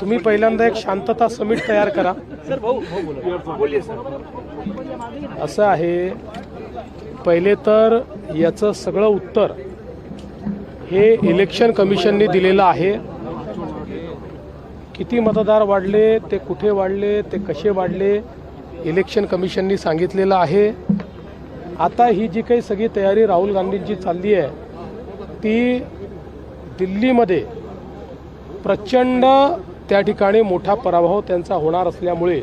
तुम्ही पहिल्यांदा एक शांतता समिट तयार करा. असं आहे पहिले तर याचं सगळं उत्तर हे इलेक्शन कमिशनने दिलेलं आहे. किती मतदार वाढले ते कुठे वाढले ते कसे वाढले इलेक्शन कमिशननी सांगितलेलं आहे. आता ही जी काही सगळी तयारी राहुल गांधींची चालली आहे ती दिल्लीमध्ये प्रचंड त्या ठिकाणी मोठा पराभव त्यांचा होणार असल्यामुळे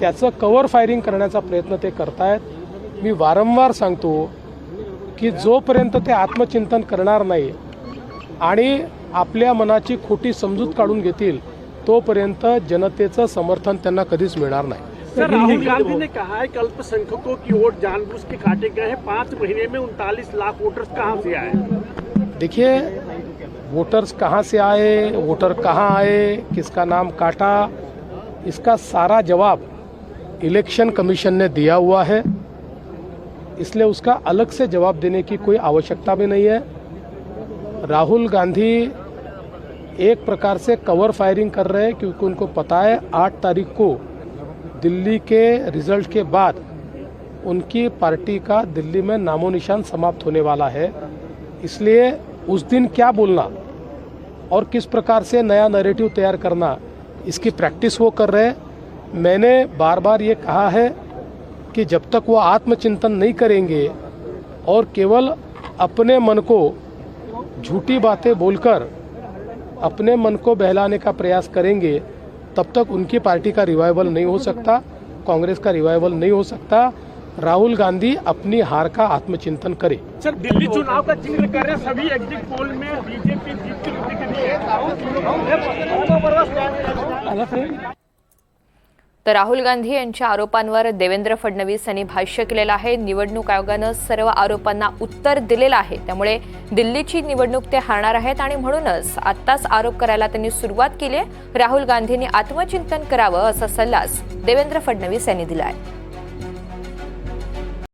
त्याचं कव्हर फायरिंग करण्याचा प्रयत्न ते करतायत. मी वारंवार सांगतो की जोपर्यंत ते आत्मचिंतन करणार नाही आणि आपल्या मनाची खोटी समजूत काढून घेतील तोपर्यंत जनतेचं समर्थन त्यांना कधीच मिळणार नाही. सर राहुल गांधी ने कहा है कि अल्पसंख्यकों की वोट जानबूझ के काटे गए हैं। पाँच महीने में उनतालीस लाख वोटर्स कहाँ से आए देखिए वोटर्स कहाँ से आए? वोटर कहाँ आए? किसका नाम काटा? इसका सारा जवाब इलेक्शन कमीशन ने दिया हुआ है। इसलिए उसका अलग से जवाब देने की कोई आवश्यकता भी नहीं है। राहुल गांधी एक प्रकार से कवर फायरिंग कर रहे हैं क्योंकि उनको पता है आठ तारीख को दिल्ली के रिज़ल्ट के बाद उनकी पार्टी का दिल्ली में नामो निशान समाप्त होने वाला है। इसलिए उस दिन क्या बोलना और किस प्रकार से नया नैरेटिव तैयार करना, इसकी प्रैक्टिस वो कर रहे हैं। मैंने बार बार ये कहा है कि जब तक वो आत्मचिंतन नहीं करेंगे और केवल अपने मन को झूठी बातें बोलकर अपने मन को बहलाने का प्रयास करेंगे, तब तक उनकी पार्टी का रिवाइवल नहीं हो सकता, कांग्रेस का रिवाइवल नहीं हो सकता राहुल गांधी अपनी हार का आत्मचिंतन करें। सर दिल्ली चुनाव का जिक्र कर रहे हैं सभी एग्जिट पोल में बीजेपी जीत है? तर राहुल गांधी यांच्या आरोपांवर देवेंद्र फडणवीस यांनी भाष्य केलेलं आहे. निवडणूक आयोगानं सर्व आरोपांना उत्तर दिलेलं आहे. त्यामुळे दिल्लीची निवडणूक ते हारणार आहेत आणि म्हणूनच आत्ताच आरोप करायला त्यांनी सुरुवात केली आहे. राहुल गांधींनी आत्मचिंतन करावं असा सल्लाच देवेंद्र फडणवीस यांनी दिला आहे.